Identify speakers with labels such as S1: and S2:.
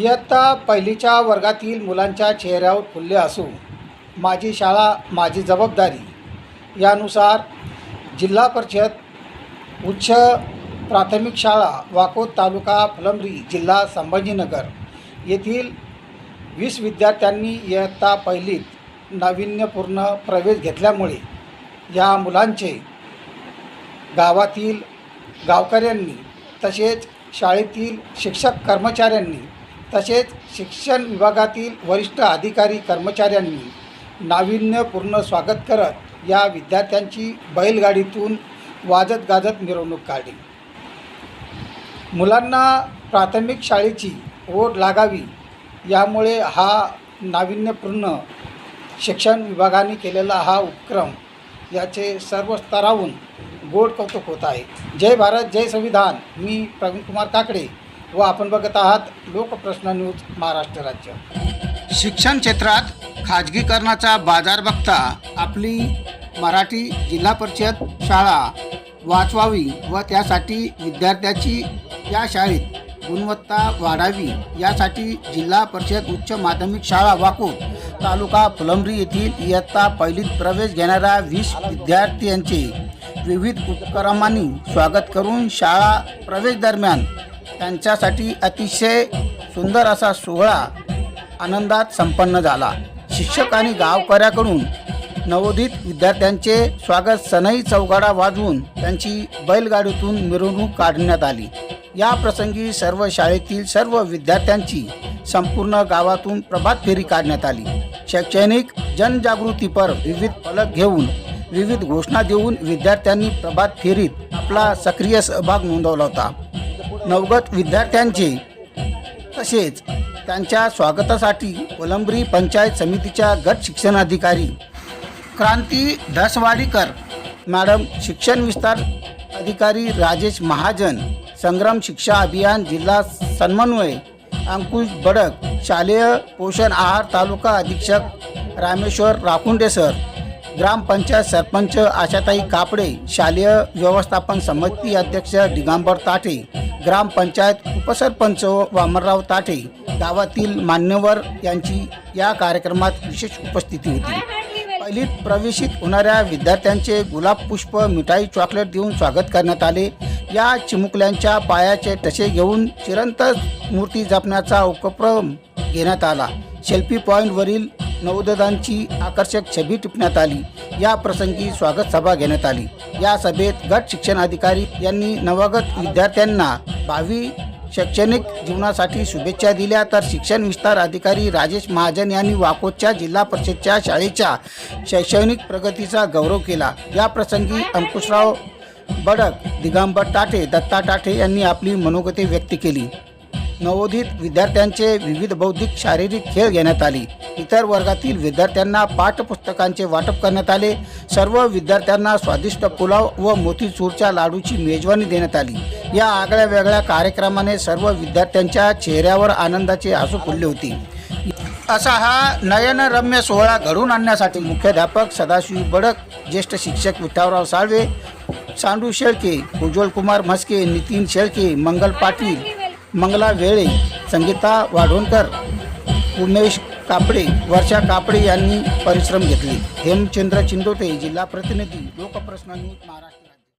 S1: इयत्ता पहिलीच्या वर्गातील मुलांच्या चेहऱ्यावर फुलले असून माझी शाळा माझी जबाबदारी. यानुसार जिल्हा परिषद उच्च प्राथमिक शाळा वाकोद तालुका फुलंब्री जिल्हा संभाजीनगर येथील वीस विद्यार्थ्यांनी इयत्ता पहिलीत नाविन्यपूर्ण प्रवेश घेतल्यामुळे या मुलांचे गावातील गावकऱ्यांनी तसेच शाळेतील शिक्षक कर्मचाऱ्यांनी तसेच शिक्षण विभागातील वरिष्ठ अधिकारी कर्मचाऱ्यांनी नाविन्यपूर्ण स्वागत करत या विद्यार्थ्यांची बैलगाडीतून वाजत गाजत मिरवणूक काढली. मुलांना प्राथमिक शाळेची ओढ लागावी यामुळे हा नाविन्यपूर्ण शिक्षण विभागाने केलेला हा उपक्रम याचे सर्व स्तराहून गोड कौतुक होत आहे. जय भारत जय संविधान. मी प्रवीण कुमार काकडे. व आपण बघत आहात लोकप्रश्न न्यूज महाराष्ट्र राज्य. शिक्षण क्षेत्रात खाजगीकरणाचा बाजार बघता आपली मराठी जिल्हा परिषद शाळा वाचवावी व त्यासाठी विद्यार्थ्याची या शाळेत गुणवत्ता वाढावी यासाठी जिल्हा परिषद उच्च माध्यमिक शाळा वाकूर तालुका फुलंब्री येथील इयत्ता पहिलीत प्रवेश घेणाऱ्या वीस विद्यार्थ्यांचे विविध उपक्रमांनी स्वागत करून शाळा प्रवेश दरम्यान त्यांच्यासाठी अतिशय सुंदर असा सोहळा आनंदात संपन्न झाला. शिक्षक आणि गावकऱ्याकडून नवोदित विद्यार्थ्यांचे स्वागत सनई चौगाडा वाजवून त्यांची बैलगाडीतून मिरवणूक काढण्यात आली. या प्रसंगी सर्व शाळेतील सर्व विद्यार्थ्यांची संपूर्ण गावातून प्रभात फेरी काढण्यात आली. शैक्षणिक जनजागृतीपर विविध फलक घेऊन विविध घोषणा देऊन विद्यार्थ्यांनी प्रभात फेरीत आपला सक्रिय सहभाग नोंदवला होता. नवगत विद्यार्थ्यांचे तसेच त्यांच्या स्वागतासाठी कोलंबरी पंचायत समितीच्या गट शिक्षणाधिकारी क्रांती धसवाडीकर मॅडम शिक्षण विस्तार अधिकारी राजेश महाजन संग्राम शिक्षा अभियान जिल्हा समन्वय अंकुश बडक शालेय पोषण आहार तालुका अधीक्षक रामेश्वर राखुंडे सर ग्रामपंचायत सरपंच आशाताई कापडे शालेय व्यवस्थापन समिती अध्यक्ष दिगांबर ताठे ग्रामपंचायत उपसरपंच वामनराव ताठे गावातील मान्यवर यांची या कार्यक्रमात विशेष उपस्थिती होती. पहिलीत प्रवेशित होणाऱ्या विद्यार्थ्यांचे गुलाब पुष्प मिठाई चॉकलेट देऊन स्वागत करण्यात आले. या चिमुकल्यांच्या पायाचे टसे घेऊन चिरंत मूर्ती जपण्याचा उपक्रम घेण्यात आला. शेल्फी पॉईंटवरील नवोदयांची आकर्षक छबी टिपण्यात आली. या प्रसंगी स्वागत सभा घेण्यात आली. या सभेत गट शिक्षण अधिकारी यांनी नवगत विद्यार्थ्यांना भावी शैक्षणिक जीवनासाठी शुभेच्छा दिल्या. तर शिक्षण विस्तार अधिकारी राजेश महाजन यांनी वाकोदच्या जिल्हा परिषदच्या शाळेच्या शैक्षणिक प्रगतीचा गौरव केला. या प्रसंगी अंकुशराव बडक दिगंबर टाटे दत्ता टाटे यांनी आपली मनोगते व्यक्त केली. नवोदित विद्यार्थ्यांचे विविध बौद्धिक शारीरिक खेळ घेण्यात आले. इतर वर्गातील विद्यार्थ्यांना पाठपुस्तकांचे वाटप करण्यात आले. सर्व विद्यार्थ्यांना स्वादिष्ट पुलाव व मोतीचूरच्या लाडूची मेजवानी देण्यात आली. या आगळ्या वेगळ्या कार्यक्रमाने सर्व विद्यार्थ्यांच्या चेहऱ्यावर आनंदाचे हसू फुलली होते. असा हा नयनरम्य सोहळा घडवून आणण्यासाठी मुख्याध्यापक सदाशिव बडक ज्येष्ठ शिक्षक विठावराव साळवे सांडू शेळके उज्ज्वल कुमार म्हस्के नितीन शेळके मंगल पाटील मंगला वेळे संगीता वाढवणकर उमेश कापडे वर्षा कापडे यांनी परिश्रम घेतले. हेमचंद्र चिंदोटे जिल्हा प्रतिनिधी लोकप्रश्न महाराष्ट्र.